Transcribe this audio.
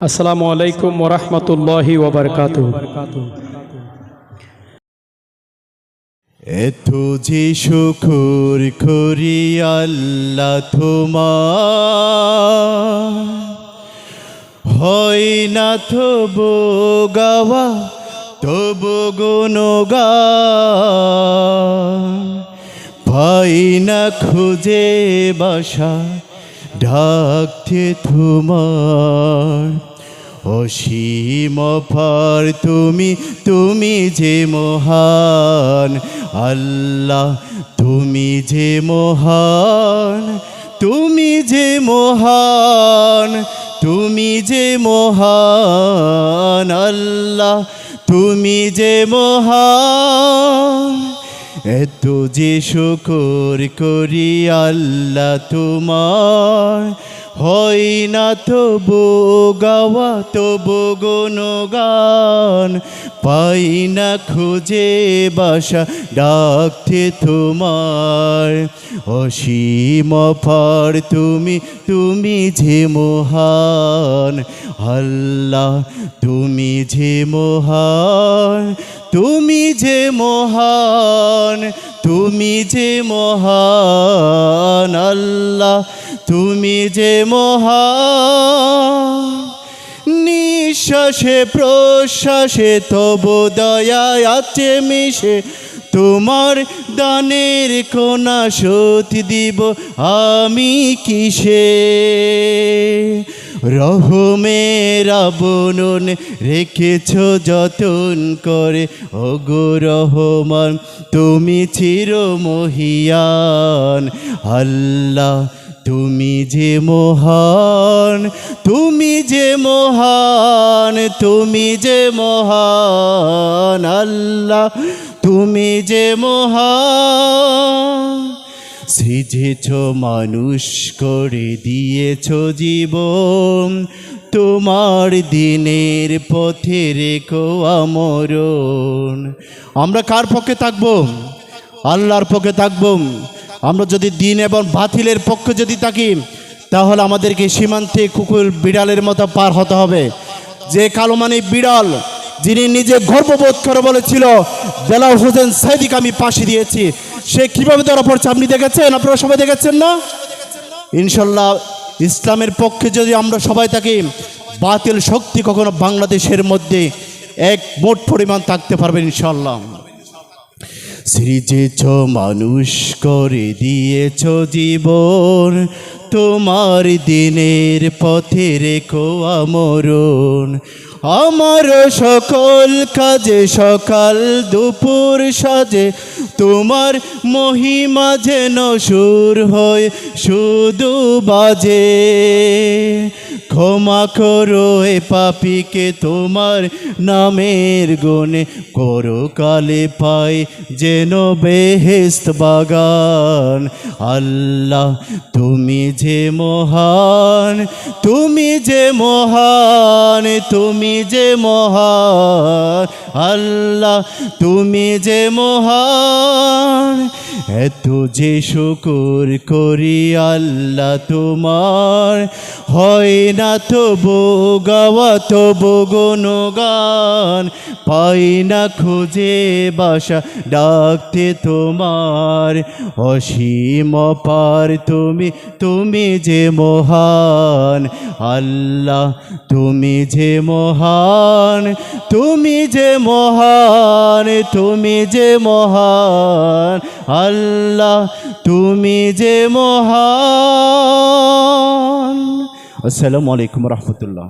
আসসালামু আলাইকুম ওরহমতুল্লাহি ওবরকাত এত যে শুকুর করি আল্লাহ তোমার। হয় না তবু গাওয়া, তবু গুণগান। পাই না খুঁজে বাসা ডাকতে তোমার, অসীম পার তুমি তুমি যে মহান, আল্লাহ তুমি যে মহান, তুমি যে মহান, তুমি যে মহান, আল্লাহ তুমি যে মহান। এত যে শুকর করি আল্লাহ তোমার হয় না তবু গাওয়া, তবু গুণগান। পাই না খুঁজে বাসা ডাকতে তোমার অসীম পার তুমি তুমি যে মহান। আল্লাহ, তুমি যে মহান। তুমি যে মহান, তুমি যে মহান আল্লাহ, তুমি যে মহান। নিঃশ্বাসে, প্রশ্বাসে, তব দয়ায় আছে মিশে, তোমার দানের কোনা সতী দিব আমি কিসে? রহমের আবনন রেখেছ যতন করে। ওগো রহমান, তুমি চির মহিয়ান। আল্লাহ, তুমি যে মহান, তুমি যে মহান, তুমি যে মহান। আল্লাহ, তুমি যে মহান। সিজেছ মানুষ করে দিয়েছ জীবন। তোমার দিনের পথে রেখো আমরণ। আমরা কার পক্ষে থাকব? আল্লাহর পক্ষে থাকব। আমরা যদি দিন এবং বাতিলের পক্ষে যদি থাকি, তাহলে আমাদেরকে সীমান্তে কুকুর বিড়ালের মতো পার হতে হবে। যে কালো মানে বিড়াল, যিনি নিজে গর্ববোধ করে বলেছিল, বেলাল হোসেন সাইদিকে আমি পাশে দিয়েছি। সে কীভাবে ধরা পড়ছে আপনি দেখেছেন? আপনারা সবাই দেখেছেন না? ইনশাল্লাহ ইসলামের পক্ষে যদি আমরা সবাই থাকি, বাতিল শক্তি কখনো বাংলাদেশের মধ্যে এক মোট পরিমাণ থাকতে পারবে ইনশাল্লাহ। সৃজেছ মানুষ করে দিয়েছ জীবন, তোমার দিনের পথে রেখো আমরণ। আমার সকল কাজে সকাল দুপুর সাজে, তোমার মহিমা যেন সুর হয় শুধু বাজে। ক্ষমা করো এ পাপিকে তোমার নামের গুণে করো কালে পাই যেন বেহেস্ত বাগান। আল্লাহ, তুমি যে মহান, তুমি যে মহান, তুমি যে মহান। আল্লাহ, তুমি যে মহান এত যে শুকুর করি আল্লাহ তোমার, হয় না তবু গাওয়া তো তবু গুণগান, পাই না খুঁজে বাসা ডাকতে তোমার। অসীম পার তুমি তুমি যে মহান, আল্লাহ তুমি যে মহান, তুমি যে মহান, তুমি যে মহান আল্লাহ তুমি যে মহান। আসসালামু আলাইকুম রহমতুল্লাহ।